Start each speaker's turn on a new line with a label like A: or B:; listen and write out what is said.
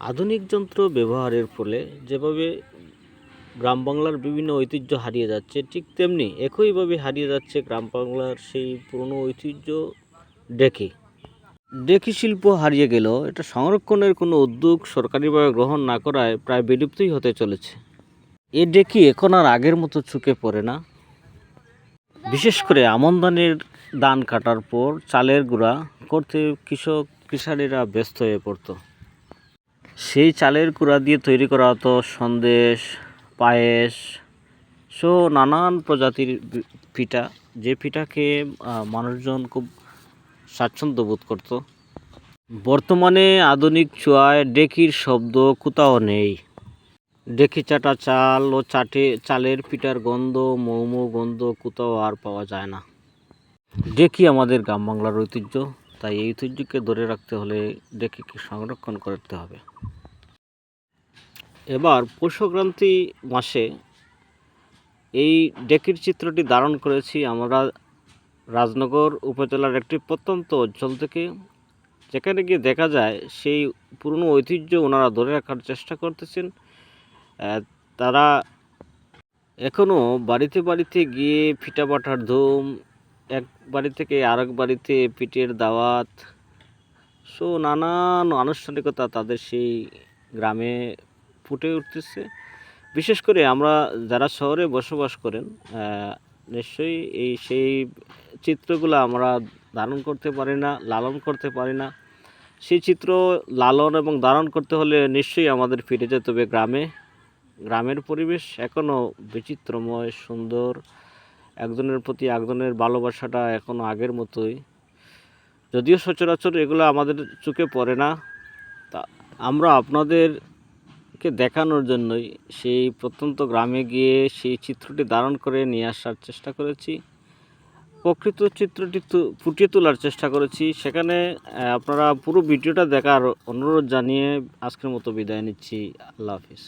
A: আধুনিক যন্ত্র ব্যবহারের ফলে যেভাবে গ্রাম বাংলার বিভিন্ন ঐতিহ্য হারিয়ে যাচ্ছে, ঠিক তেমনি একইভাবে হারিয়ে যাচ্ছে গ্রাম বাংলার সেই পুরনো ঐতিহ্য ডেকে ডেকি শিল্প হারিয়ে গেলেও এটা সংরক্ষণের কোনো উদ্যোগ সরকারিভাবে গ্রহণ না করায় প্রায় বিলুপ্তই হতে চলেছে। এ ডেকি এখন আর আগের মতো চুকে পড়ে না। বিশেষ করে আমন ধানের ধান কাটার পর চালের গুঁড়া করতে কৃষক কৃষানীরা ব্যস্ত হয়ে পড়তো। সেই চালের কুড়া দিয়ে তৈরি করা হতো সন্দেশ, পায়েস, সো নানান প্রজাতির পিঠা। যে পিঠা খেয়ে মানুষজন খুব স্বাচ্ছন্দ্য বোধ করত। বর্তমানে আধুনিক চুয়ায় ডেকির শব্দ কোথাও নেই। ডেকি চাটা চাল ও চাটে, চালের পিঠার গন্ধ, মৌমো গন্ধ কোথাও আর পাওয়া যায় না। ডেকি আমাদের গ্রাম বাংলার ঐতিহ্য, তাই এই ঐতিহ্যকে ধরে রাখতে হলে ডেকিকে সংরক্ষণ করতে হবে। এবার পৌষ সংক্রান্তি মাসে এই ডেকির চিত্রটি ধারণ করেছি আমরা রাজনগর উপজেলার একটি প্রত্যন্ত অঞ্চল থেকে। যেখানে গিয়ে দেখা যায় সেই পুরনো ঐতিহ্য ওনারা ধরে রাখার চেষ্টা করতেছেন। তারা এখনও বাড়িতে বাড়িতে গিয়ে ফিটা পাঠার ধুম, এক বাড়ি থেকে আরেক বাড়িতে পিঠের দাওয়াত, সো নানান আনুষ্ঠানিকতা তাদের সেই গ্রামে ফুটে উঠতেছে। বিশেষ করে আমরা যারা শহরে বসবাস করেন নিশ্চয়ই এই সেই চিত্রগুলো আমরা ধারণ করতে পারি না, লালন করতে পারি না। সেই চিত্র লালন এবং ধারণ করতে হলে নিশ্চয়ই আমাদের ফিরে যেতে হবে গ্রামে। গ্রামের পরিবেশ এখনও বিচিত্রময়, সুন্দর, একজনের প্রতি একজনের ভালোবাসাটা এখনও আগের মতোই। যদিও সচরাচর এগুলো আমাদের চোখে পড়ে না, তা আমরা আপনাদেরকে দেখানোর জন্যই সেই প্রত্যন্ত গ্রামে গিয়ে সেই চিত্রটি ধারণ করে নিয়ে আসার চেষ্টা করেছি। প্রকৃত চিত্রটি ফুটিয়ে তোলার চেষ্টা করেছি। সেখানে আপনারা পুরো ভিডিওটা দেখার অনুরোধ জানিয়ে আজকের মতো বিদায় নিচ্ছি। আল্লাহ হাফিজ।